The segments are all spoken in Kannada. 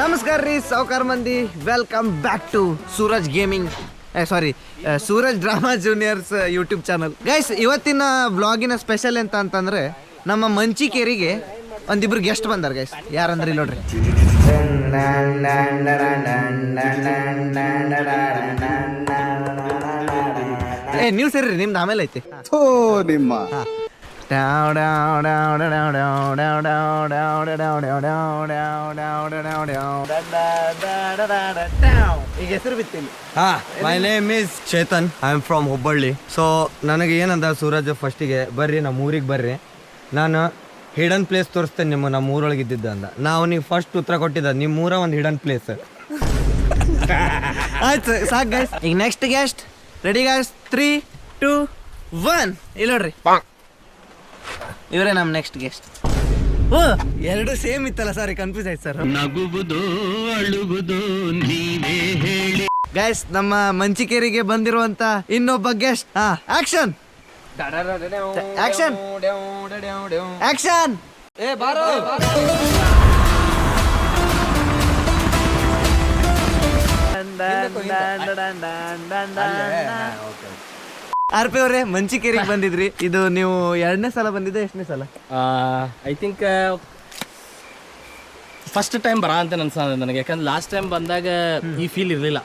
ನಮಸ್ಕಾರ ರೀ ಸಾವುಕಾರ ಮಂದಿ. Welcome back to Suraj gaming sorry Suraj drama juniors YouTube channel guys ಇವತ್ತಿನ ಬ್ಲಾಗಿನ ಸ್ಪೆಷಲ್ ಎಂತ ಅಂತಂದ್ರೆ ನಮ್ಮ ಮಂಚಿಕೇರಿಗೆ ಒಂದಿಬ್ರು ಗೆಸ್ಟ್ ಬಂದಾರ ಗೈಸ್ ಯಾರಂದ್ರೆ ಇಲ್ಲಿ ನೋಡ್ರಿ? ಏ ನೀವು ಸೇರಿ ನಿಮ್ದು ಆಮೇಲೆ ಐತಿ. ಥೋ down. ಈಗ ಹೆಸರು ಬಿತ್ತಿಲ್ಲ ಹಾ my name is Chetan I am from Hubballi so ನನಗೆ ಏನಂದ ಸೂರಜ್ ಫಸ್ಟಿಗೆ ಬರ್ರಿ ನಮ್ಮ ಊರಿಗೆ ಬರ್ರಿ. ನಾನು ಹಿಡನ್ ಪ್ಲೇಸ್ ತೋರಿಸ್ತೇನೆ ನಿಮ್ಮ ನಮ್ಮ ಊರೊಳಗೆ ಇದ್ದಿದ್ದ ಅಂದ ನಾವು ನೀವು ಫಸ್ಟ್ ಉತ್ತರ ಕೊಟ್ಟಿದ್ದ ನಿಮ್ಮ ಊರ ಒಂದು ಹಿಡನ್ ಪ್ಲೇಸ್ ಆಯ್ತು, ಸಾಕು ಈಗ next guest ready guys three two one ಇಲ್ಲ ನೋಡ್ರಿ. ಇವರೇ ನಮ್ಮ ನೆಕ್ಸ್ಟ್ ಗೆಸ್ಟ್ ಓ ಎರಡು ಸೇಮ್ ಇತ್ತಲ್ಲ ಸಾರಿ ಕನ್ಫ್ಯೂಸ್ ಆಯ್ತು ಸರ್ ನಗುವುದು ಅಳುವುದು ನೀವೇ ಹೇಳಿ. ಗೈಸ್ ನಮ್ಮ ಮಂಚಿಕೇರಿಗೆ ಬಂದಿರುವಂತ ಇನ್ನೊಬ್ಬ ಗೆಸ್ಟ್ ಹಾ ಆಕ್ಷನ್ ಆಕ್ಷನ್ ಆಕ್ಷನ್ ಏ ಬಾರೋ ಆರ್ ಪಿ ಅವರೇ ಮಂಚಿಕೇರಿಗೆ ಬಂದಿದ್ರಿ. ಇದು ನೀವು ಎರಡನೇ ಸಲ ಬಂದಿದ್ದೆ ಎಷ್ಟನೇ ಸಲ? ಐ ಥಿಂಕ್ ಫಸ್ಟ್ ಟೈಮ್ ಬರ ಅಂತ ನನ್ಸ ನನಗೆ. ಯಾಕಂದ್ರೆ ಲಾಸ್ಟ್ ಟೈಮ್ ಬಂದಾಗ ಈ ಫೀಲ್ ಇರಲಿಲ್ಲ.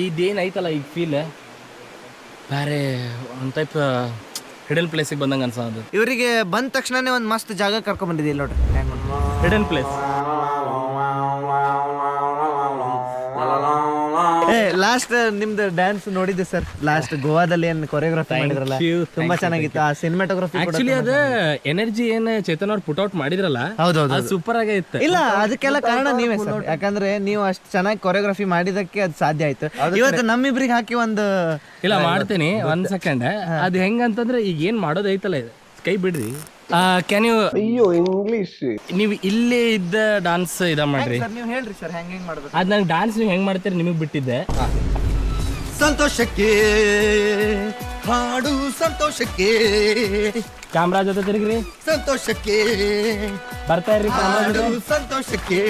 ಇದೇನೈತಲ್ಲ ಈ ಫೀಲ್ ಬೇರೆ ಒಂದು ಟೈಪ್ ಹಿಡನ್ ಪ್ಲೇಸಿಗೆ ಬಂದಂಗೆ ಅನ್ಸೋದು. ಇವರಿಗೆ ಬಂದ ತಕ್ಷಣನೇ ಒಂದು ಮಸ್ತ್ ಜಾಗ ಕರ್ಕೊಂಡ್ ಬಂದಿದ್ದೀವಿ ನೋಡ್ರಿ. ಹಿಡನ್ ಪ್ಲೇಸ್ ಲಾಸ್ಟ್ ನಿಮ್ದು ಡ್ಯಾನ್ಸ್ ನೋಡಿದ್ದೆ ಸರ್ ಲಾಸ್ಟ್ ಗೋವಾದಲ್ಲಿ ಏನ್ ಕೊರಿಯೋಗ್ರಫಿ ಮಾಡಿದ್ರಲ್ಲ? ತುಂಬಾ ಚೆನ್ನಾಗಿತ್ತು. ಆ ಸಿನಿಮಾಟೋಗ್ರಫಿ ಆಕ್ಚುಲಿ ಅದ ಎನರ್ಜಿ ಏನ್ ಚೇತನ್ ಅವ್ರು ಪುಟ್ ಔಟ್ ಮಾಡಿದ್ರಲ್ಲ ಹೌದೌದು ಸೂಪರ್ ಆಗೇ ಇತ್ತು. ಇಲ್ಲ ಅದಕ್ಕೆಲ್ಲ ಕಾರಣ ನೀವೇ ಸರ್ ಯಾಕಂದ್ರೆ ನೀವು ಅಷ್ಟು ಚೆನ್ನಾಗಿ ಕೊರಿಯೋಗ್ರಫಿ ಮಾಡಿದಕ್ಕೆ ಅದು ಸಾಧ್ಯ ಆಯ್ತು. ಇವತ್ತು ನಮ್ಮಿಬ್ರಿಗೆ ಹಾಕಿ ಒಂದು ಇಲ್ಲ ಮಾಡ್ತೀನಿ ಒಂದ್ ಸೆಕೆಂಡ್ ಅದು ಹೆಂಗಂತಂದ್ರೆ ಈಗ ಏನ್ ಮಾಡೋದೈತಲ್ಲ ಕೈ ಬಿಡ್ರಿ. ಕ್ಯಾನ್ ಯು ಅಯ್ಯೋ ಇಂಗ್ಲಿಷ್ ನೀವು ಇಲ್ಲೇ ಇದ್ದ ಡಾನ್ಸ್ ಇದ ಮಾಡ್ರಿ. ಸರ್ ನೀವು ಹೇಳ್ರಿ ಸರ್ ಹೆಂಗ್ ಹೆಂಗ್ ಮಾಡ್ಬೇಕು? ಅದ್ ನಂಗೆ ಡಾನ್ಸ್ ನೀವು ಹೆಂಗ್ ಮಾಡ್ತೀರಿ ನಿಮಗೆ ಬಿಟ್ಟಿದ್ದೆ. ಸಂತೋಷಕ್ಕೆ ಹಾಡು ಸಂತೋಷಕ್ಕೆ. ಕ್ಯಾಮ್ರಾ ಜೊತೆ ತಿರುಗ್ರಿ. ಸಂತೋಷಕ್ಕೆ ಬರ್ತಾ ಇರ್ರಿ ಕ್ಯಾಮ್ರಾ ಹಾಡು ಜೊತೆ. ಸಂತೋಷಕ್ಕೆ.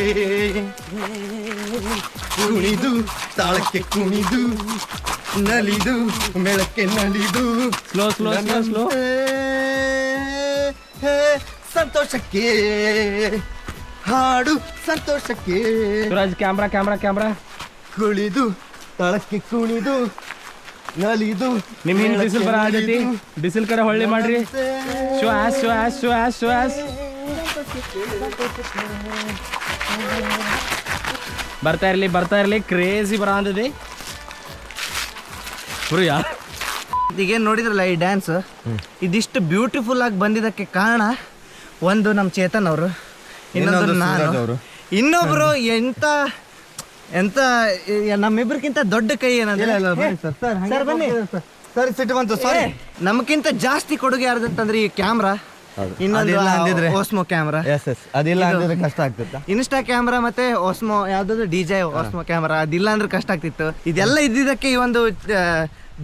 ಕುಣಿದು ತಾಳಕ್ಕೆ ಕುಣಿದು ನಲಿದು ಮೇಳಕ್ಕೆ ನಲಿದು. ಸ್ಲೋ ಸ್ಲೋ ಸ್ಲೋ ಸ್ಲೋ ಹೇ, ಸಂತೋಷಕ್ಕೆ ಹಾಡು ಸಂತೋಷಕ್ಕೆ. Suraj camera camera camera. ಕುಳಿದು ತಳಕ್ಕೆ ಕುಣಿದು ನಲಿದು ನಿಮ್ ಹಿಂದ್ ಬಿಸಿಲ್ ಬರ ಆದೈತಿ. ಬಿಸಿಲ್ ಕಡೆ ಹೊಳ್ಳಿ ಮಾಡ್ರಿ. ಶ್ವಾಸ್ ಶ್ವಾಸ್ ಶ್ವಾಸ್ ಶ್ವಾಸ್ ಬರ್ತಾ ಇರ್ಲಿ ಬರ್ತಾ ಇರ್ಲಿ. ಕ್ರೇಜಿ ಬರ ಅಂದದಿ. ಯಾರ್? ಈಗೇನ್ ನೋಡಿದ್ರಲ್ಲ ಈ ಡ್ಯಾನ್ಸ್ ಇದಿಷ್ಟು ಬ್ಯೂಟಿಫುಲ್ ಆಗಿ ಬಂದಿದ್ದಕ್ಕೆ ಕಾರಣ ಒಂದು ನಮ್ಮ ಚೇತನ್ ಅವರು ಇನ್ನೊಂದು ನಾನು. ಇನ್ನೊಬ್ರು ಎಂತ ಎಂತ ನಮ್ಮಿಬ್ಬರಿಗಿಂತ ನಮ್ಮಿಬ್ರಿಗಿಂತ ದೊಡ್ಡ ಕೈ ಏನಂದ್ರೆ? ಸರ್. ಬನ್ನಿ. ಸರಿ ಸಿಟ್ಟು ಬಂತು ಸಾರಿ ನಮ್ಗಿಂತ ಜಾಸ್ತಿ ಕೊಡುಗೆ ಯಾರ್ದಂತಂದ್ರೆ ಈ ಕ್ಯಾಮ್ರಾ ಇನ್ನೊಂದು? ಓಸ್ಮೋ ಕ್ಯಾಮ್ರಾ. ಎಸ್ ಎಸ್ ಅದಿಲ್ಲ ಅಂದ್ರೆ ಕಷ್ಟ ಆಗ್ತಿತ್ತು? ಇನ್ಸ್ಟಾ ಕ್ಯಾಮ್ರಾ ಮತ್ತೆ ಓಸ್ಮೋ ಯಾವ್ದಾದ್ರು ಡಿಜೆ ಓಸ್ಮೋ ಕ್ಯಾಮ್ರಾ ಅದಿಲ್ಲ ಅಂದ್ರೆ ಕಷ್ಟ ಆಗ್ತಿತ್ತು. ಇದೆಲ್ಲ ಇದ್ದಿದ್ದಕ್ಕೆ ಈ ಒಂದು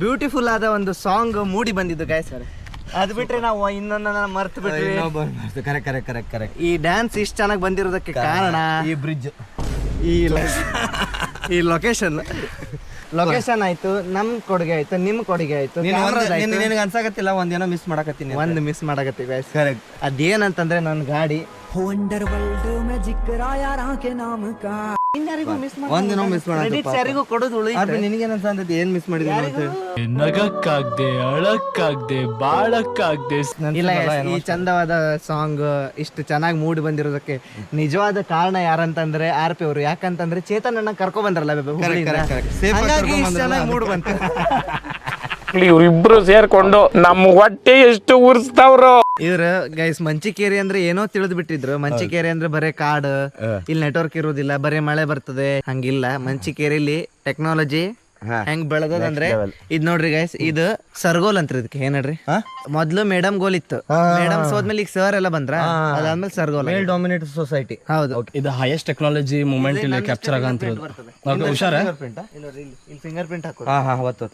ಬ್ಯೂಟಿಫುಲ್ ಆದ ಒಂದು ಸಾಂಗ್ ಮೂಡಿ ಬಂದಿದ್ದು ಗಾಯ ಸರ್ ಅದು ಬಿಟ್ರೆ ನಾವು ಇನ್ನೊಂದನ್ನ ಮರ್ತು ಬಿಟ್ವಿ ಕರೆಕ್ಟ್ ಕರೆಕ್ಟ್ ಕರೆಕ್ಟ್ ಕರೆಕ್ಟ್ ಈ ಡ್ಯಾನ್ಸ್ ಇಷ್ಟು ಚೆನ್ನಾಗಿ ಬಂದಿರೋದಕ್ಕೆ ಕಾರಣ? ಈ ಬ್ರಿಡ್ಜ್ ಈ ಈ ಲೊಕೇಶನ್ ಲೊಕೇಶನ್ ಆಯ್ತು ನಮ್ ಕೊಡುಗೆ ಆಯ್ತು ನಿಮ್ ಕೊಡುಗೆ ಆಯ್ತು. ನಿನಗೆ ಅನ್ಸಾಕತ್ತಿಲ್ಲ ಒಂದೇನೋ ಮಿಸ್ ಮಾಡಕತ್ತೀನಿ ಒಂದು ಮಿಸ್ ಮಾಡಕತ್ತೀವಿ ಗಾಯ್ಸ್ ಕರೆಕ್ಟ್ ಅದೇನಂತಂದ್ರೆ ನನ್ನ ಗಾಡಿ. ಹೋಂಡರ್ ವರ್ಲ್ಡ್ ಮ್ಯಾಜಿಕ್ Credits ಯಾರಿಗೂ ನಿನಗೇನ್ ಅನ್ಸಂತೈತಿ? ಏನ್ ಮಿಸ್ ಮಾಡಿದ್ವಿ ಅಂತ ಹೇಳಿ. ನಗಕ್ಕಾಗ್ದೆ ಅಳಕ್ಕಾಗ್ದೆ ಬಾಳಕ್ಕಾಗ್ದೆ. ಇಲ್ಲ ಈ ಚಂದವಾದ ಸಾಂಗ್ ಇಷ್ಟು ಚೆನ್ನಾಗಿ ಮೂಡ್ ಬಂದಿರೋದಕ್ಕೆ ನಿಜವಾದ ಕಾರಣ ಯಾರಂತಂದ್ರೆ ಆರ್ ಪಿ ಅವರು. ಯಾಕಂತಂದ್ರೆ ಚೇತನ್ ಅಣ್ಣ ಕರ್ಕೊ ಬಂದ್ರಲ್ಲ ಚೆನ್ನಾಗಿ ಮೂಡ್ ಬಂತು. ಇವ್ರಿಬ್ರು ಸೇರ್ಕೊಂಡು ನಮ್ಮ ಹೊಟ್ಟೆ ಎಷ್ಟು ಉರ್ಸ್ತಾವ್ರು. ಇವ್ರು ಗೈಸ್ ಮಂಚಿಕೇರಿ ಅಂದ್ರೆ ಏನೋ ತಿಳಿದು ಬಿಟ್ಟಿದ್ರು ಮಂಚಿಕೇರಿ ಅಂದ್ರೆ ಬರೇ ಕಾಡು ಇಲ್ಲಿ ನೆಟ್ವರ್ಕ್ ಇರುವುದಿಲ್ಲ ಬರೇ ಮಳೆ ಬರ್ತದೆ ಹಂಗಿಲ್ಲ. ಮಂಚಿಕೇರಿಲಿ ಟೆಕ್ನಾಲಜಿ ಹೆಂಗ್ ಬೆಳೆದಂದ್ರೆ ಇದ್ ನೋಡ್ರಿ ಗೈಸ್ ಇದು ಸರ್ಗೋಲ್ ಅಂತ ಇದಕ್ಕೆ ಏನ್ ಹೇಳ್ರಿ? ಮೊದ್ಲು ಮೇಡಮ್ ಗೋಲ್ ಇತ್ತು. ಮೇಡಮ್ ಸೋದ್ಮೇಲೆ ಈಗ ಸರ್ ಎಲ್ಲ ಬಂದ್ರ? ಅದಾದ್ಮೇಲೆ ಸರ್ಗೋಲ್ ಮೇಲ್ ಡಾಮಿನೇಟ್ ಸೊಸೈಟಿ ಹೌದು. ಇದು ಹೈಯೆಸ್ಟ್ ಟೆಕ್ನಾಲಜಿ ಮೂಮೆಂಟ್ ಇಲ್ಲಿ ಕ್ಯಾಪ್ಚರ್ ಆಗಂತಿರೋದು ಓಕೆ ಹುಷಾರ? ಇಲ್ಲಿ ಫಿಂಗರ್ ಪ್ರಿಂಟ್ ಹಾಕೋದು. ಹಾ ಹಾ ಹೊತ್ತು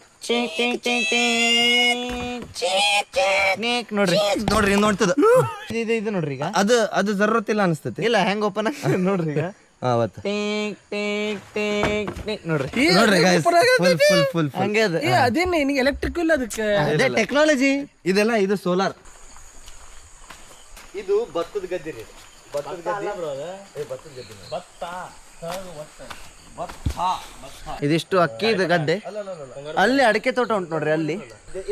ನೋಡ್ರಿ. ನೋಡ್ರಿ ನೋಡ್ತದ. ಇದು ಇದು ನೋಡ್ರಿ ಈಗ? ಅದು ಅದು ಜರೂರತ್ತಿಲ್ಲ ಅನಿಸ್ತೈತಿ. ಇಲ್ಲ ಹೆಂಗ್ ಓಪನ್ ಆಗ್ತದೆ ನೋಡ್ರಿ ಈಗ? ಅವತ್ತು ಟೇಕ್ ಟೇಕ್ ಟೇಕ್ ಟೇಕ್ ನೋಡ್ರಿ. ಹಂಗೆ ಅದು. ಏ ಅದೇನೆ ನಿನಗೆ ಎಲೆಕ್ಟ್ರಿಕ್ ಇಲ್ಲ ಅದಕ್ಕೆ? ಅದೇ ಟೆಕ್ನಾಲಜಿ ಇದೆಲ್ಲ ಇದು ಸೋಲಾರ್ ಇದು ಭತ್ತದ ಗದ್ದೆ ರೀ ಭತ್ತದ ಇದಿಷ್ಟು ಅಕ್ಕಿ ಇದು ಗದ್ದೆ. ಅಲ್ಲಿ ಅಡಿಕೆ ತೋಟ ಉಂಟು ನೋಡ್ರಿ ಅಲ್ಲಿ.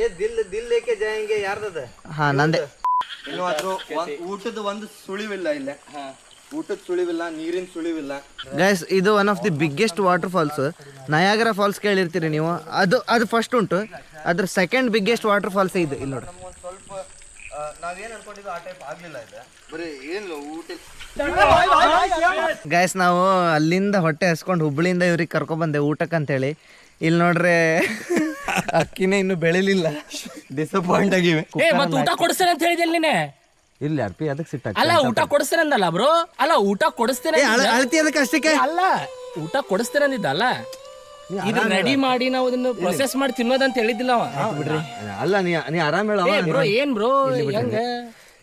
ಏ ದಿಲ್ ದಿಲ್ ಏಕೆ ಜಾಯಂಗೆ ಯಾರ್ದದ? ಹಾ ನಂದೆ. ಇನ್ನು ಊಟದ ಒಂದು ಸುಳಿವಿಲ್ಲ ಇಲ್ಲೇ. ಊಟದ ಸುಳಿವಿಲ್ಲ ನೀರಿನ ಸುಳಿವಿಲ್ಲ. ಗೈಸ್ ಇದು one of the biggest waterfalls Niagara Falls ಕೇಳಿರ್ತೀರಿ ನೀವು. ಅದು ಅದು ಫಸ್ಟ್ ಉಂಟು. ಅದ್ರ ಸೆಕೆಂಡ್ ಬಿಗ್ಗೆಸ್ಟ್ ವಾಟರ್ ಫಾಲ್ಸ್ ಇದು ಇಲ್ಲಿ ನೋಡಿ. ಸ್ವಲ್ಪ ನಾವೇನ್ ಅನ್ಕೊಂಡಿದ್ವಿ ಆ ಟೈಪ್ ಆಗ್ಲಿಲ್ಲ ಇದೆ. ಬರೀ ಏನಿಲ್ಲ ಊಟ ಗೈಸ್ ನಾವು ಅಲ್ಲಿಂದ ಹೊಟ್ಟೆ ಹಸ್ಕೊಂಡು ಹುಬ್ಳಿಯಿಂದ ಇವ್ರಿಗೆ ಕರ್ಕೊ ಬಂದೆ ಊಟಕ್ಕೆ ಅಂತೇಳಿ ಇಲ್ಲಿ ನೋಡ್ರೆ ಅಕ್ಕಿನೇ ಇನ್ನು ಬೆಳಿಲಿಲ್ಲ. ಡಿಸಪಾಯಿಂಟ್ ಆಗಿವೆ. ಊಟ ಕೊಡಿಸ್ತೇನೆ ಅಂತ ಹೇಳಿದಿಲ್ಲ ಇಲ್ಲಿ ಅರ್ಪಿ ಅದಕ್ಕೆ ಸಿಟ್ಟಾಗ ಅಲ್ಲ ಊಟ ಕೊಡಿಸ್ತೇನೆ ಅಂದಲ್ಲ ಬ್ರೋ? ಅಲ್ಲ ಊಟ ಕೊಡಿಸ್ತೇನೆ ಅಂದಿದ್ದ. ಅಳತಿ ಅದಕ್ಕೆ ಅಷ್ಟಕ್ಕೆ ಅಲ್ಲ ಊಟ ಕೊಡಿಸ್ತೇನೆ ಅಂದಿದ್ದ ಅಲ್ಲ ಇದು ರೆಡಿ ಮಾಡಿ ನಾವು ಅದನ್ನ ಪ್ರೊಸೆಸ್ ಮಾಡಿ ತಿನ್ನೋದಂತ ಹೇಳಿದ್ದಿಲ್ಲ ಅವ. ಅಲ್ಲ ನೀ ನೀ ಆರಾಮ ಬ್ರೋ ಏನ್ ಬ್ರೋ ಹೆಂಗ?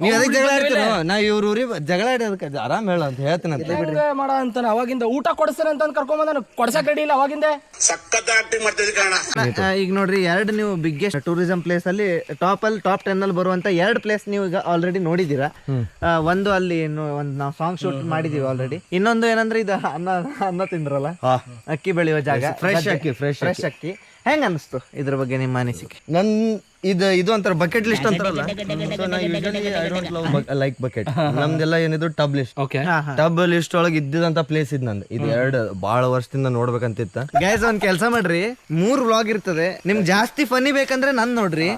ನೀವ್ ಅದಕ್ಕೆ ಜಗಳ ಆಡ್ತೀರ? ನಾ ಇವ್ರ ಊರಿಗೆ ಜಗಳ ಆಡೋದಕ್ಕೆ ಆರಾಮ್ ಹೇಳ ಅಂತ ಹೇಳ್ತೀನಿ ಅಂತ. ಹೆಂಗ ಮಾಡ ಅಂತ ಅವಾಗಿಂದ ಊಟ ಕೊಡಿಸ್ತೇನೆ ಅಂತ ಕರ್ಕೊಂಡ್ ಬಂದ ಕೊಡ್ಸಕ್ ರೆಡಿ ಇಲ್ಲ ಅವಾಗಿಂದ. ಈಗ ನೋಡ್ರಿ ಎರಡು ನೀವು ಬಿಗ್ಗೆಸ್ಟ್ ಟೂರಿಸಂ ಪ್ಲೇಸ್ ಅಲ್ಲಿ ಟಾಪ್ ಅಲ್ಲಿ ಟಾಪ್ ಟೆನ್ ಅಲ್ಲಿ ಬರುವಂತ ಎರಡು ಪ್ಲೇಸ್ ನೀವು ಈಗ ಆಲ್ರೆಡಿ ನೋಡಿದೀರಾ ಆ, ಒಂದು ಅಲ್ಲಿ ಇನ್ನು ಒಂದು ನಾವು ಸಾಂಗ್ ಶೂಟ್ ಮಾಡಿದೀವಿ ಆಲ್ರೆಡಿ ಇನ್ನೊಂದು ಏನಂದ್ರೆ ಇದು ಅನ್ನ ಅನ್ನ ತಿಂದ್ರಲ್ಲ? ಅಕ್ಕಿ ಬೆಳೆಯುವ ಜಾಗ. ಫ್ರೆಶ್ ಅಕ್ಕಿ, ಫ್ರೆಶ್ ಫ್ರೆಶ್ ಅಕ್ಕಿ. ಹೆಂಗ ಅನಿಸ್ತು ಇದ್ರ ಬಗ್ಗೆ ನಿಮ್ಮ ಅನಿಸಿಕೆ? ನನ್ ಇದು ಇದು ಅಂತಾರೆ ಬಕೆಟ್ ಲಿಸ್ಟ್ ಅಂತಾರಲ್ಲ? ಸೊ ನಾ usually I don't love like bucket ನಮ್ದೆಲ್ಲ ಏನಿದು tub list okay tub list ಒಳಗೆ ಇದ್ದಿದಂತ ಪ್ಲೇಸ್ ಇದ್ ನಂದು. ಇದು ಎರಡು ಬಹಳ ವರ್ಷದಿಂದ ನೋಡ್ಬೇಕಂತಿತ್ತ. ಗ್ಯಾಸ್ ಒಂದ್ ಕೆಲಸ ಮಾಡ್ರಿ. ಮೂರ್ ವ್ಲಾಗ್ ಇರ್ತದೆ. ನಿಮ್ಗೆ ಜಾಸ್ತಿ ಫನಿ ಬೇಕಂದ್ರೆ ನನ್ ನೋಡ್ರಿ.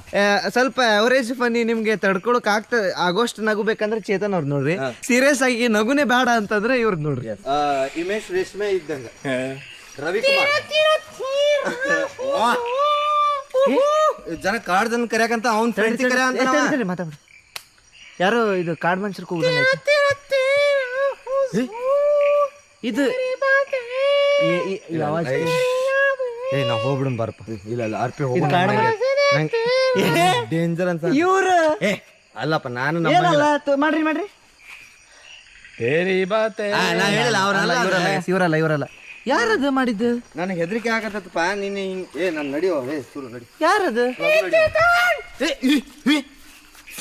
ಸ್ವಲ್ಪ ಅವರೇಜ್ ಫನಿ ನಿಮ್ಗೆ ತಡ್ಕೊಳಕ್ ಆಗ್ತ ಆಗೋಷ್ಟು ನಗು ಬೇಕಂದ್ರೆ ಚೇತನ್ ಅವ್ರ ನೋಡ್ರಿ. ಸೀರಿಯಸ್ ಆಗಿ ನಗುನೇ ಬೇಡ ಅಂತಂದ್ರೆ ಇವ್ರದ್ ನೋಡ್ರಿ. ಇಮೇಶ್ ರೇಷ್ಮೆ ಇದ್ದಂಗ. ರವಿಕುಮಾರ್. ಜನ ಕಾಡ್ದನ್ ಕರ್ಯಾಕಂತ ಅವ್ನ್ ಫ್ರೆಂಡ್ಸ್ ಕರ್ಯ ಅಂತ ನಾವ. ಮಾತಾಡ್ರಿ ಯಾರು ಇದು ಕಾಡ್ ಮನುಷ್ಯರು ಕೂಗುದಂಗ ಇದು ಈ- ಈ- ಈ ಆವಾಜ್ ಏ ನಾ ಹೋಗ್ಬಿಡನ್ ಬಾರಪ್ಪ. ಇಲ್ಲ ಇಲ್ಲ ಆರ್ ಪಿ ಕಾಡ್ ಡೇಂಜರ್ ಅಂತ ಇವ್ರ ಏ ಅಲ್ಲಪ್ಪ ನಾನು ನಮ್ಮ ಏನಲ್ಲ ತ- ಮಾಡ್ರಿ ಮಾಡ್ರಿ. ಆ, ನಾ ಹೇಳಿಲ್ಲ ಅವ್ರಲ್ಲ ಇವರಲ್ಲ ಇವರಲ್ಲ ಇವರಲ್ಲ. ಯಾರದು ಮಾಡಿದ್ದು? ನನಗೆ ಹೆದರಿಕೆ ಆಗತ್ತಪ್ಪ. ನೀನು ಹಿಂಗ್ ಏ ನಾನು ನಡಿಯೋ ಏ ಸುರು ನಡಿ. ಯಾರದು?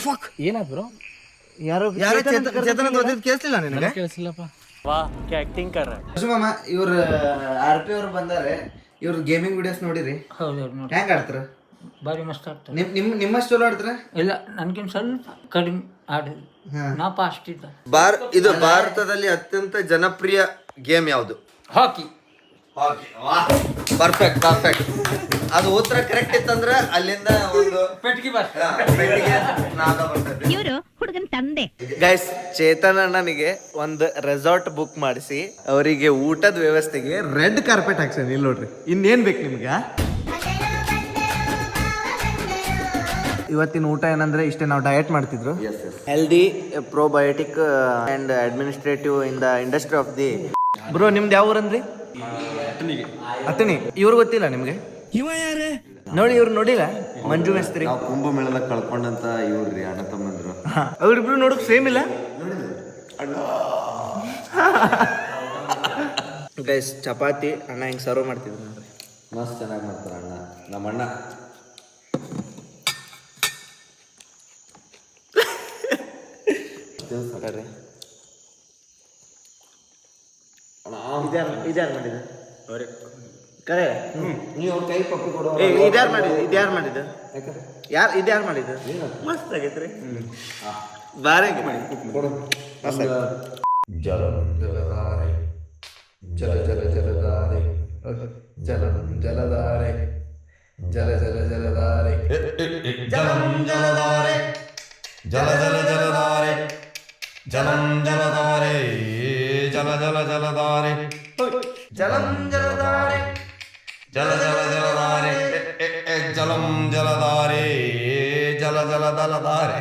ಫಕ್ ಏನಾದ್ರು ಯಾರೋ ಯಾರೋ ಚೇತನ ಓದಿದ್ ಕೇಳಿಸ್ಲಿಲ್ಲ ನಿನಗೆ? ಕೇಳಿಸಿಲ್ಲಪ್ಪ ಮಾಮ ಇವ್ರ ಆರ್ ಪಿ ಅವ್ರು ಬಂದಾರೆ. ಇವ್ರ ಗೇಮಿಂಗ್ ವಿಡಿಯೋಸ್ ನೋಡಿರಿ. ಹೆಂಗ್ ಆಡ್ತಾರ? ಬಾರಿ ಮಸ್ತ್ ಆಗ್ತದೆ ನಿಮ್ ನಿಮ್ ನಿಮ್ಮಷ್ಟು ಚಲೋ ಆಡ್ತಾರ? ಇಲ್ಲ ನನ್ಗಿನ್ ಸ್ವಲ್ಪ ಕಡಿಮೆ ಆಡಿ ನಾ ಫಾಸ್ಟ್ ಇದ್ದ. ಭಾರ ಇದು ಭಾರತದಲ್ಲಿ ಅತ್ಯಂತ ಜನಪ್ರಿಯ ಗೇಮ್ ಯಾವುದು? ಹಾಕಿ. ಪರ್ಫೆಕ್ಟ್ ಪರ್ಫೆಕ್ಟ್ ಅದು ಉತ್ತರ ಕರೆಕ್ಟ್ ಇತ್ತಂದ್ರೆ ಅಲ್ಲಿಂದ ಒಂದು ಪೆಟ್ಟಿಗೆ ಇವರು ಹುಡುಗನ ತಂದೆ. ಗೈಸ್ ಚೇತನ ಅಣ್ಣನಿಗೆ ಒಂದು ರೆಸಾರ್ಟ್ ಬುಕ್ ಮಾಡಿಸಿ. ಅವರಿಗೆ ಊಟದ ವ್ಯವಸ್ಥೆಗೆ ರೆಡ್ ಕಾರ್ಪೆಟ್ ಹಾಕ್ಸೇನೆ ಇಲ್ಲಿ ನೋಡ್ರಿ. ಇನ್ನೇನ್ ಬೇಕು ನಿಮ್ಗೆ? ಇವತ್ತಿನ ಊಟ ಏನಂದ್ರೆ ಇಷ್ಟೇ ನಾವು ಡಯಟ್ ಮಾಡ್ತಿದ್ರು. Healthy probiotic and administrative in the industry of the bro ನಿಮ್ದು ಯಾವ ಊರಂದ್ರಿ? ಅತನಿ ಇವ್ರು ಗೊತ್ತಿಲ್ಲ ನಿಮ್ಗೆ? ನೋಡಿ ಇವ್ರು ನೋಡಿಲ್ಲ? ಮಂಜು ಮೇಸ್ತ್ರಿ. ಕುಂಭಮೇಳದಾಗ ಕಳ್ಕೊಂಡಂತ ಇವ್ರಿ ಅಣ್ಣ ತಮ್ಮಂದ್ರು. ಅವ್ರಿಬ್ರು ನೋಡಕ್ ಸೇಮ್ ಇಲ್ಲ? ಗೈಸ್ ಚಪಾತಿ ಅಣ್ಣ ಹಿಂಗ್ ಸರ್ವ್ ಮಾಡ್ತಿದ್ರು ನೋಡ್ರಿ? ಮಸ್ತ್ ಚೆನ್ನಾಗಿ ಮಾಡ್ತಾರ ಅಣ್ಣ. ನಮ್ಮ ಅಣ್ಣ ಬರ್ರಿ ಇದ್ಯಾರು ಇದ್ಯಾರು ಮಾಡಿದ್ದು? ಕರೆ. ನೀವು ಅವ್ರ ಕೈ ಪಕ್ಕ ಕೊಡೋ ಏ ಇದ್ಯಾರು ಮಾಡಿದ್ದು? ಇದ್ಯಾರು ಮಾಡಿದ್ದು? ಯಾರು ಇದ್ಯಾರು ಮಾಡಿದ್ದು? ಮಸ್ತ್ ಆಗೈತ್ರಿ. ಬಾರೆ ಮಸ್ತ್ ಆಗೈತೆ. ಜಲ ಜಲ ಜಲಧಾರೆ. ಜಲಂ ಜಲಧಾರೆ. ಜಲ ಜಲ ಜಲಧಾರೆ. ಜಲಂ ಜಲಧಾರೆ. ಜಲ ಜಲ ಜಲಧಾರೆ. ಎ, ಎ, ಜಲಧಾರೆ ಜಲಂ ಜಲಧಾರೆ. ಜಲ ಜಲ ಜಲಧಾರೆ ಜಲಂ ಜಲಧಾರೆ. ಜಲ ಜಲ ಜಲಧಾರೆ.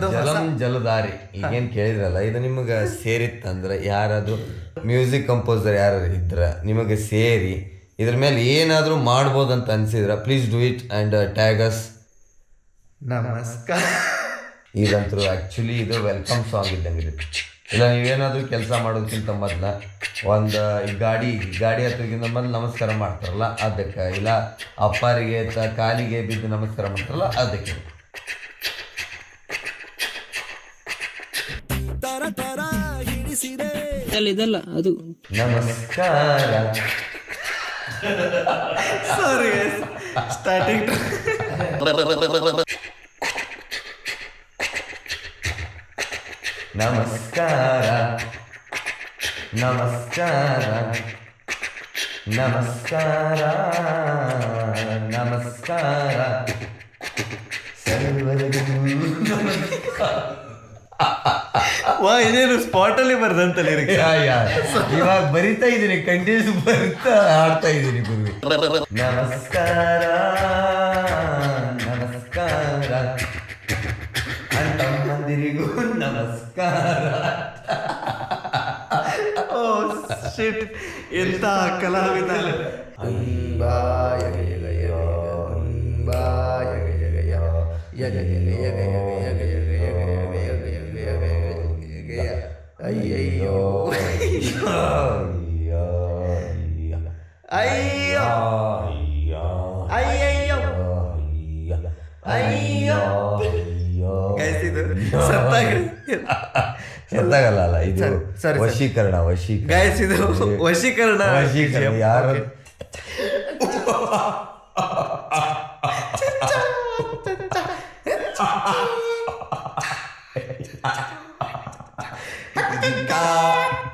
ಜಲಂ ಜಲಧಾರೆ. ಈಗೇನ್ ಕೇಳಿದ್ರಲ್ಲ ಇದು ನಿಮಗೆ ಸೇರಿತ್ತಂದ್ರೆ ಯಾರಾದ್ರೂ ಮ್ಯೂಸಿಕ್ ಕಂಪೋಸರ್ ಯಾರು ಇದ್ರ ನಿಮಗೆ ಸೇರಿ ಇದ್ರ ಮೇಲೆ ಏನಾದರೂ ಮಾಡ್ಬೋದಂತ ಅನ್ಸಿದ್ರ please do it and tag us ನಮಸ್ಕಾರ. ಇದಂತರೂ ಆ್ಯಕ್ಚುಲಿ ಇದು ವೆಲ್ಕಮ್ ಸಾಂಗ್ ಇದ್ದಂಗೆ ಇದು. ಇಲ್ಲ ನೀವೇನಾದರೂ ಕೆಲಸ ಮಾಡೋದಕ್ಕಿಂತ ಮೊದಲ ಒಂದು ಈ ಗಾಡಿ ಗಾಡಿ ಹತ್ತಿರಕ್ಕಿಂತ ಮೊದಲು ನಮಸ್ಕಾರ ಮಾಡ್ತಾರಲ್ಲ ಅದಕ್ಕೆ. ಇಲ್ಲ ಅಪ್ಪಾರಿಗೆ ತ ಕಾಲಿಗೆ ಬಿದ್ದು ನಮಸ್ಕಾರ ಮಾಡ್ತಾರಲ್ಲ ಅದಕ್ಕೆ. ಇದಲ್ಲ ಅದು. ನಮಸ್ಕಾರ. ಸ್ಟಾರ್ಟಿಂಗ್ ನಮಸ್ಕಾರ. ನಮಸ್ಕಾರ. ನಮಸ್ಕಾರ. ನಮಸ್ಕಾರ. ಸರ್ವರಿಗೂ ವಾ ಇದೇನು ಸ್ಪಾಟಲ್ಲಿ ಬರ್ದಂತ ಲಿರಿಕ್ಸ್. ಇವಾಗ ಬರಿತಾ ಇದ್ದೀನಿ ಕಂಟಿನ್ಯೂಸ್ ಬರ್ತಾ ಆಡ್ತಾ ಇದ್ದೀನಿ ಗುರುವಿ. ನಮಸ್ಕಾರ. ಶಿಟ್ ಎಂತ ಕಲಾವಿದ ಅಂಬಾಯ അയ്യോ. അയ്യോ. അയ്യോ അയ്യോ ഇത് സത്താകരുത് ಗೊತ್ತಾಗಲ್ಲ ಇದು ವಶೀಕರಣ ವಶೀಕರಣ ಗೈಸ್ ಇದು ವಶೀಕರಣ ವಶೀಕರಣ ಯಾರು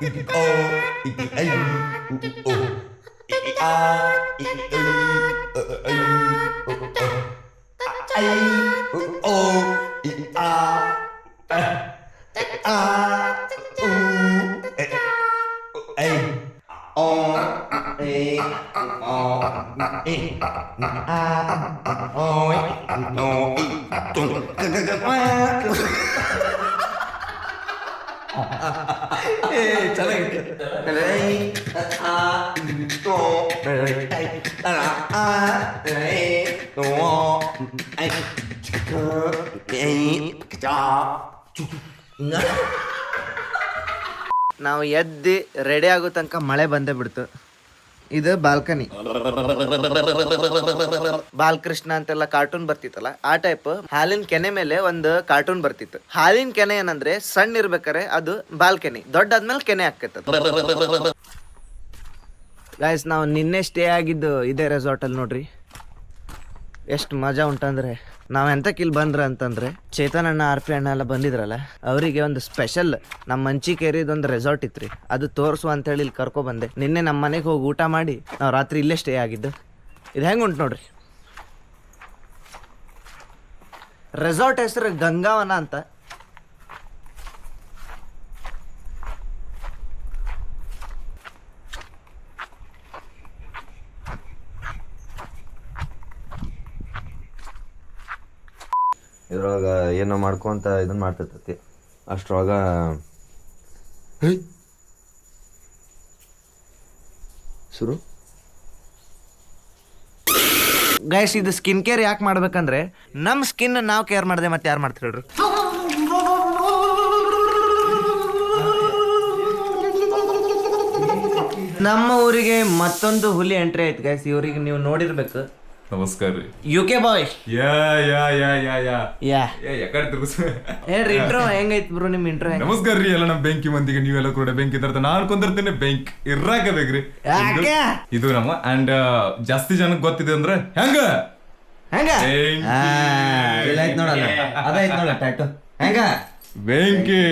이기 어 이기 아유 우오 이기 아 이기 ನಾವು ಎದ್ದು ರೆಡಿ ಆಗೋ ತನಕ ಮಳೆ ಬಂದೇ ಬಿಡ್ತು. ಇದು ಬಾಲ್ಕನಿ. ಬಾಲಕೃಷ್ಣ ಅಂತೆಲ್ಲ ಕಾರ್ಟೂನ್ ಬರ್ತಿತ್ತಲ್ಲ, ಆ ಟೈಪ್ ಹಾಲಿನ ಕೆನೆ ಮೇಲೆ ಒಂದು ಕಾರ್ಟೂನ್ ಬರ್ತಿತ್ತು. ಹಾಲಿನ ಕೆನೆ ಏನಂದ್ರೆ ಸಣ್ಣ ಇರ್ಬೇಕಾರೆ ಅದು ಬಾಲ್ಕನಿ ದೊಡ್ಡ ಆದ್ಮೇಲೆ ಕೆನೆ ಆಕೈತೆ ಗಾಯ್ಸ್ ನಾವು ನಿನ್ನೆ ಸ್ಟೇ ಆಗಿದ್ದು ಇದೇ ರೆಸಾರ್ಟ್ ಅಲ್ಲಿ ನೋಡ್ರಿ. ಎಷ್ಟು ಮಜಾ ಉಂಟಂದ್ರೆ, ನಾವ್ ಎಂತಕ್ಕೆ ಇಲ್ಲಿ ಬಂದ್ರ ಅಂತಂದ್ರೆ ಚೇತನ್ ಅಣ್ಣ ಆರ್ ಪಿ ಅಣ್ಣ ಎಲ್ಲ ಬಂದಿದ್ರಲ್ಲ, ಅವರಿಗೆ ಒಂದು ಸ್ಪೆಷಲ್ ನಮ್ಮ ಮಂಚಿಕೇರಿದ ಒಂದು ರೆಸಾರ್ಟ್ ಇತ್ರಿ. ಅದು ತೋರಿಸು ಅಂತ ಹೇಳಿ ಇಲ್ಲಿ ಕರ್ಕೊ ಬಂದೆ. ನಿನ್ನೆ ನಮ್ಮ ಮನೆಗೆ ಹೋಗಿ ಊಟ ಮಾಡಿ, ನಾವು ರಾತ್ರಿ ಇಲ್ಲೇ ಸ್ಟೇ ಆಗಿದ್ದು. ಇದು ಹೆಂಗ್ ಉಂಟು ನೋಡ್ರಿ? ರೆಸಾರ್ಟ್ ಹೆಸರು ಗಂಗಾವನ ಅಂತ. ಇದ್ರೊಳಗ ಏನೋ ಮಾಡ್ಕೊಂತ ಇದನ್ನ ಮಾಡ್ತಿರ್ತೈತಿ. ಅಷ್ಟ್ರೊಳಗ. ಶುರು ಗೈಸ್ ಇದು ಸ್ಕಿನ್ ಕೇರ್ ಯಾಕೆ ಮಾಡ್ಬೇಕಂದ್ರೆ ನಮ್ಮ ಸ್ಕಿನ್ ನಾವು ಕೇರ್ ಮಾಡಿದೆ ಮತ್ತೆ ಯಾರು ಮಾಡ್ತೀರಿ ಹೇಳ್ರಿ? ನಮ್ಮ ಊರಿಗೆ ಮತ್ತೊಂದು ಹುಲಿ ಎಂಟ್ರಿ ಆಯ್ತು ಗೈಸ್ ಇವ್ರಿಗೆ ನೀವು ನೋಡಿರ್ಬೇಕು. ನಮಸ್ಕಾರ ರೀ. ಯು ಕೆ ಬಾಯ್ ಯಾ ಯಾ ಯಾ ಯಾ ಯಾ. ಯಾ. ಯಾ ಯಾಕಡೆ ತಿರ್ಗಿಸ್ ಹೇಳ್ರಿ ಇಂಟ್ರೋ ಹೆಂಗೈತ್ ಬ್ರೋ ನಿಮ್ ಇಂಟ್ರೋ ನಮಸ್ಕಾರ ರೀ ಎಲ್ಲ ನಮ್ಮ ಬೆಂಕಿ ಮಂದಿಗೆ ನೀವೆಲ್ಲ ಕೂಡ ಬೆಂಕಿ ತರ್ತ ನಾನು ಬ್ಯಾಂಕ್ ಬೆಂಕ್ ಇರ್ರಾಕ ಬೇಕ್ರಿ ಇದು- ಯಾಕೆ? ಇದು ನಮ್ಮ ಅಂಡ್ ಜಾಸ್ತಿ ಜನಕ್ಕೆ ಗೊತ್ತಿದೆ ಅಂದ್ರೆ ಹೆಂಗ? ಹೆಂಗ? ಇಲ್ಲ ಆಯ್ತು ನೋಡಲ್ಲ. ಅದಾಯ್ತು ನೋಡ ಟ್ಯಾಟು ಹೆಂಗ? ಬೆಂಕಿ.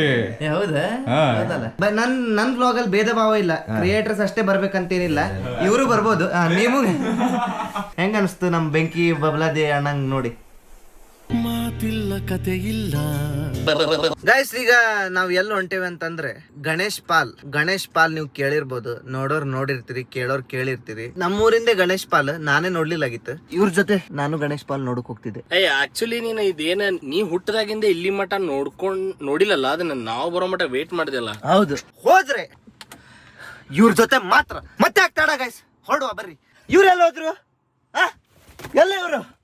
ಏ, ಹೌದಾ. ಹೌದಲ್ಲ. ಬ- ನನ್ ನನ್ ಬ್ಲಾಗ್ ಅಲ್ಲಿ ಭೇದ ಭಾವ ಇಲ್ಲ. ಕ್ರಿಯೇಟರ್ಸ್ ಅಷ್ಟೇ ಬರ್ಬೇಕಂತೇನಿಲ್ಲ. ಇವರು ಬರ್ಬೋದು. ಆ, ನೀವು? ಹೆಂಗ ಅನಿಸ್ತು ನಮ್ ಬೆಂಕಿ ಬಬ್ಲಾದಿ ಅಣ್ಣಂಗ್ ನೋಡಿ? ಗೈಸ್ ಈಗ ನಾವ್ ಎಲ್ಲಿ ಹೊಂಟೇವಿ ಅಂತಂದ್ರೆ ಗಣೇಶ್ ಪಾಲ್. ಗಣೇಶ್ ಪಾಲ್ ನೀವು ಕೇಳಿರ್ಬೋದು. ನೋಡೋರ್ ನೋಡಿರ್ತೀರಿ ಕೇಳೋರ್ ಕೇಳಿರ್ತೀರಿ. ನಮ್ಮೂರಿಂದ ಗಣೇಶ್ ಪಾಲ್ ನಾನೇ ನೋಡ್ಲಿಲ್ಲಾಗಿತ್ತು. ಇವ್ರ ಜೊತೆ ನಾನು ಗಣೇಶ್ ಪಾಲ್ ನೋಡಕ್ ಹೋಗ್ತಿದ್ದೆ. ಏ ಆಕ್ಚುಲಿ ನೀನು ಇದೇನ ನೀ ಹುಟ್ಟದಾಗಿಂದ ಇಲ್ಲಿ ಮಟ ನೋಡ್ಕೊಂಡ್ ನೋಡಿಲ್ಲಲ್ಲ? ಅದನ್ನ ನಾವು ಬರೋ ಮಟ ವೇಟ್ ಮಾಡಿದೆಲ್ಲ ಹೌದು. ಹೋದ್ರೆ ಇವ್ರ ಜೊತೆ ಮಾತ್ರ. ಮತ್ತೆ ಆಗ್ತಾಡ ಗೈಸ್ ಹೊರಡುವ ಬರ್ರಿ. ಇವ್ರೆಲ್ಲ ಹೋದ್ರು? ಆ? ಎಲ್ಲ ಇವರು?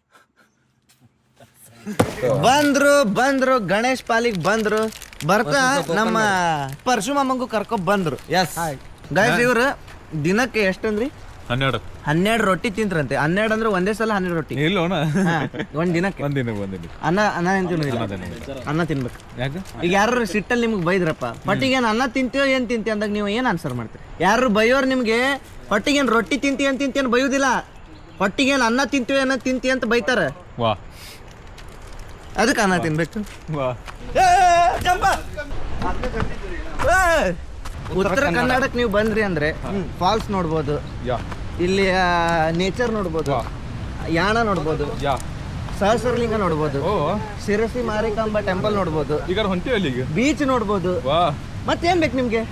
ಬಂದ್ರು ಬಂದ್ರು ಗಣೇಶ್ ಪಾಲಿಗೆ ಬಂದ್ರು. ಬರ್ತಾ ನಮ್ಮ ಪರಶುಮಾಮಂಗೂ ಕರ್ಕೊಂಡ್ ಬಂದ್ರು. ಎಸ್ ಗೈಸ್ ಇವ್ರು ದಿನಕ್ಕೆ ಎಷ್ಟಂದ್ರಿ? ಹನ್ನೆರಡು. ಹನ್ನೆರಡು ರೊಟ್ಟಿ ತಿಂತ್ರಂತೆ ಹನ್ನೆರಡು ಅಂದ್ರೆ ಒಂದೇ ಸಲ ಹನ್ನೆರಡು ರೊಟ್ಟಿ. ಇಲ್ಲೋಣ. ಹಾ, ಒಂದ್ ದಿನಕ್ಕೆ. ಒಂದಿನ ಒಂದಿನ ಅನ್ನ ಅನ್ನ ಏನ್ ತಿನ್ನೋದಿಲ್ಲ? ಅನ್ನ ತಿನ್ಬೇಕು. ಯಾಕೆ? ಈಗ ಯಾರು ಸಿಟ್ಟಲ್ಲಿ ನಿಮ್ಗೆ ಬೈದ್ರಪ್ಪ ಪಟ್ಟಿಗೆ ಏನ್ ಅನ್ನ ತಿಂತೀಯೋ ಏನ್ ತಿಂತೀಯ ಅಂದಾಗ ನೀವು ಏನ್ ಆನ್ಸರ್ ಮಾಡ್ತೀರಿ? ಯಾರು ಬೈಯೋರು ನಿಮ್ಗೆ ಪಟ್ಟಿಗೆ ಏನ್ ರೊಟ್ಟಿ ತಿಂತಿ ಅಂತ ತಿಂತಿ ಅಂತ ಬೈಯೋದಿಲ್ಲ. ಪಟ್ಟಿಗೆ ಏನ್ ಅನ್ನ ತಿಂತೀಯೋ ಏನೋ ತಿಂತಿ ಅಂತ ಬೈತಾರೆ. ವಾ. ಅದಕ್ಕೆ ಅನ್ನ ತಿನ್ಬೇಕು! ಉತ್ತರ ಕನ್ನಡಕ್ಕೆ ನೀವು ಬಂದ್ರಿ ಅಂದ್ರೆ ಫಾಲ್ಸ್ ನೋಡ್ಬೋದು. ಯಾ. ಇಲ್ಲಿ ನೇಚರ್ ನೋಡ್ಬೋದು. ಯಾಣ ನೋಡ್ಬೋದು. ಯಾ. ಸಹಸ್ರಲಿಂಗ ನೋಡ್ಬೋದು. ಓ. ಶಿರಸಿ ಮಾರಿಕಾಂಬ ಟೆಂಪಲ್ ನೋಡ್ಬೋದು. ಈಗ ಹೊಂಟಿವಿ ಅಲ್ಲಿಗೆ ಬೀಚ್ ನೋಡ್ಬೋದು. ಮತ್ತೇನ್ ಬೇಕು ನಿಮ್ಗೆ?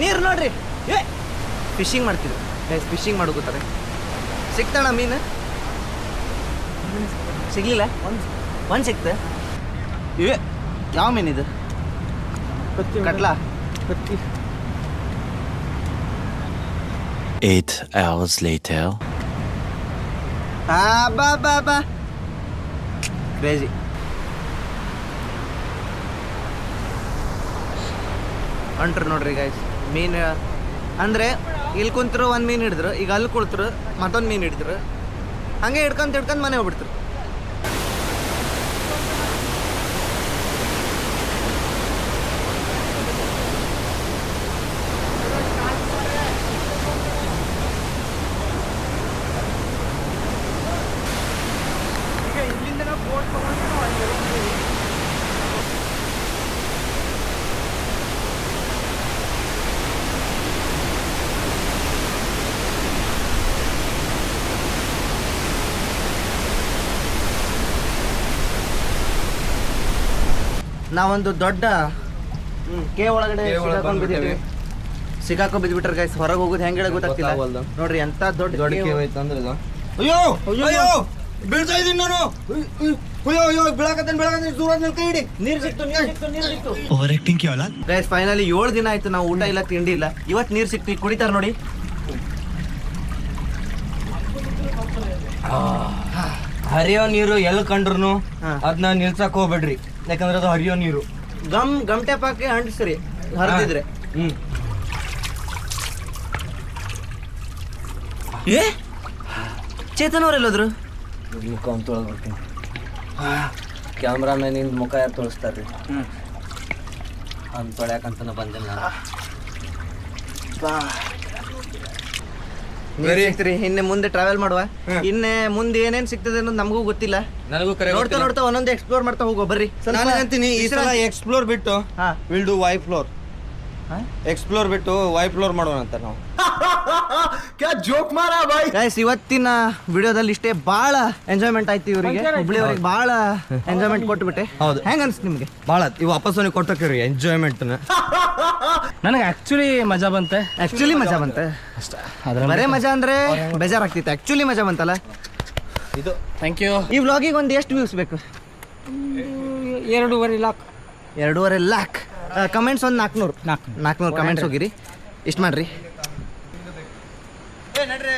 ನೀರು ನೋಡ್ರಿ. ಏ ಫಿಶಿಂಗ್ ಮಾಡ್ತೀವಿ ಫಿಶಿಂಗ್ ಮಾಡ್ಕೋತಾರೆ. ಸಿಕ್ತಾಣ ಮೀನು? ಸಿಗ್ಲಿಲ್ಲ? ಒಂದು ಒಂದು ಸಿಕ್ತ. ಇವೆ ಯಾವ ಮೀನಿದು ಕಟ್ಲಾ? Eight hours later. ಆ ಬಾ ಬಾ ಬಾ. ಬೇಜಿ ಹೊಂಟ್ರಿ ನೋಡ್ರಿ ಗಾಯ್ಸ್ ಮೀನು ಅಂದರೆ ಇಲ್ಲಿ ಕುಂತರು ಒಂದು ಮೀನು ಹಿಡಿದ್ರು, ಈಗ ಅಲ್ಲಿ ಕುಳಿತರು ಮತ್ತೊಂದು ಮೀನು ಹಿಡಿದ್ರು. ಹಾಗೆ ಹಿಡ್ಕೊಂತ ಹಿಡ್ಕೊಂಡು ಮನೆ ಹೋಗ್ಬಿಡ್ತಾರೆ ನಾವೊಂದು ದೊಡ್ಡ ಕೆ ಒಳಗಡೆ ಸಿಗಾಕೊಂಡ್ ಬಿದ್ದೀವಿ ಸಿಗಾಕೊಂಡ್ ಬಿದ್ಬಿಟ್ರೆ ಗೈಸ್ ಹೊರಗೆ ಹೋಗೋದು ಹೆಂಗೆ ಗೊತ್ತಾಗ್ತಿಲ್ಲ ಗೊತ್ತಾಗವಲ್ದು. ನೋಡ್ರಿ ಎಂತ ದೊಡ್ಡ ದೊಡ್ಡ cave. ಕೇವ್ ಅಂದ್ರೆ ಇದು. ಅಯ್ಯೋ ಅಯ್ಯೋ. ಬೀಳ್ತಾ ಇದೀನಿ ನಾನು. ಅಯ್ಯೋ ಅಯ್ಯೋ ಬೀಳಕತ್ತೇನೆ ಬೀಳಕತ್ತೇನೆ ದೂರ ನಿಲ್ ಕೈ ಹಿಡಿ ನೀರು ಸಿಕ್ತು ನೀರು ಸಿಕ್ತು ನೀರು ಸಿಕ್ತು. ಗೈಸ್ ಫೈನಲಿ ಏಳು ದಿನ ಆಯ್ತು ನಾವು ಊಟ ಇಲ್ಲ ತಿಂಡಿ ಇಲ್ಲ. ಇವತ್ತು ನೀರು ಸಿಕ್ತು ಈಗ ಕುಡಿತಾರ ನೋಡಿ. ಹರಿಯೋ ನೀರು ಎಲ್ಲಿ ಕಂಡ್ರು ಹಾ. ಅದನ್ನ ನಿಲ್ಸಕ್ ಹೋಗ್ಬೇಡ್ರಿ. ಯಾಕಂದ್ರೆ ಅದು ಹರಿಯೋ ನೀರು. ಗಮ್ ಗಮಟೆ ಪಾಕಿ ಅಂಟಿಸ್ರಿ ಹರಿದಿದ್ರೆ. ಹ್ಮ್. ಏ? ಚೇತನ್ ಅವ್ರು ಎಲ್ಲೋದ್ರು? ಮುಖ ಅಂತ ತೊಳೆದ್ಬಿಡ್ತೀನಿ ಕ್ಯಾಮ್ರಾಮನ್ ಮುಖ ಯಾರು ತೋರಿಸ್ತಾರ್ರಿ ಅಂತ ತೊಳ್ಯಾಕಂತ ಬಂದಿಲ್ಲ ನಾನು. ನೀರ್ ಸಿಕ್ತ್ರಿ ಇನ್ನೆ ಮುಂದೆ ಟ್ರಾವೆಲ್ ಮಾಡುವ. ಇನ್ನೆ ಮುಂದೆ ಏನೇನ್ ಸಿಗ್ತದೆ ಅನ್ನೋದು ನಮಗೂ ಗೊತ್ತಿಲ್ಲ. ನನಗೂ ಕರೆ ನೋಡ್ತಾ ನೋಡ್ತಾ ಒಂದೊಂದು ಎಕ್ಸ್ಪ್ಲೋರ್ ಮಾಡ್ತಾ ಹೋಗೋ ಬರ್ರಿ. ನಾನು ಅಂತೀನಿ ಈ ಸಲ ಎಕ್ಸ್ಪ್ಲೋರ್ ಬಿಟ್ಟು will do why floor explore ಬಿಟ್ಟು ವೈ ಫ್ಲೋರ್ ಮಾಡೋಣ ಅಂತ ನಾವು. ಗೈಸ್ ಇವತ್ತಿನ ವಿಡಿಯೋದಲ್ಲಿ ಇಷ್ಟೇ ಬಾಳ ಎಂಜಾಯ್ಮೆಂಟ್ ಆಯ್ತು ಇವರಿಗೆ. ಹುಬ್ಳಿ ಅವ್ರಿಗೆ ಬಾಳ ಎಂಜಾಯ್ಮೆಂಟ್ ಕೊಟ್ಬಿಟ್ಟೆ. ಹೌದು. ಹೆಂಗ ಅನ್ಸ್ತು ನಿಮ್ಗೆ? ಭಾಳ. ಇವು ವಾಪಸ್ ಅವ್ನಿಗೆ ಕೊಟ್ಟಕ್ರಿ ಎಂಜಾಯ್ಮೆಂಟ್ ನನಗೆ ಆಕ್ಚುಲಿ ಮಜಾ ಬಂತೆ. ಆಕ್ಚುಲಿ ಮಜಾ ಬಂತೆ. ಅಷ್ಟೇ. ಅದರ ಬರೇ ಮಜಾ ಅಂದ್ರೆ ಬೇಜಾರಾಗ್ತಿತ್ತು. ಆಕ್ಚುಲಿ ಮಜಾ ಬಂತಲ್ಲ? ಇದು ಥ್ಯಾಂಕ್ ಯು ಈ ವ್ಲಾಗಿಗೆ ಒಂದು ಎಷ್ಟು ವ್ಯೂಸ್ ಬೇಕು? ಎರಡೂವರೆ ಲಾಕ್ ಎರಡೂವರೆ ಲಾಕ್ ಕಮೆಂಟ್ಸ್ ಒಂದು ನಾಲ್ಕುನೂರು ನಾಲ್ಕು ನಾಲ್ಕುನೂರು ಕಮೆಂಟ್ಸ್ ಹೋಗಿರಿ. ಇಷ್ಟು ಮಾಡ್ರಿ. ಏ ನಡ್ರಿ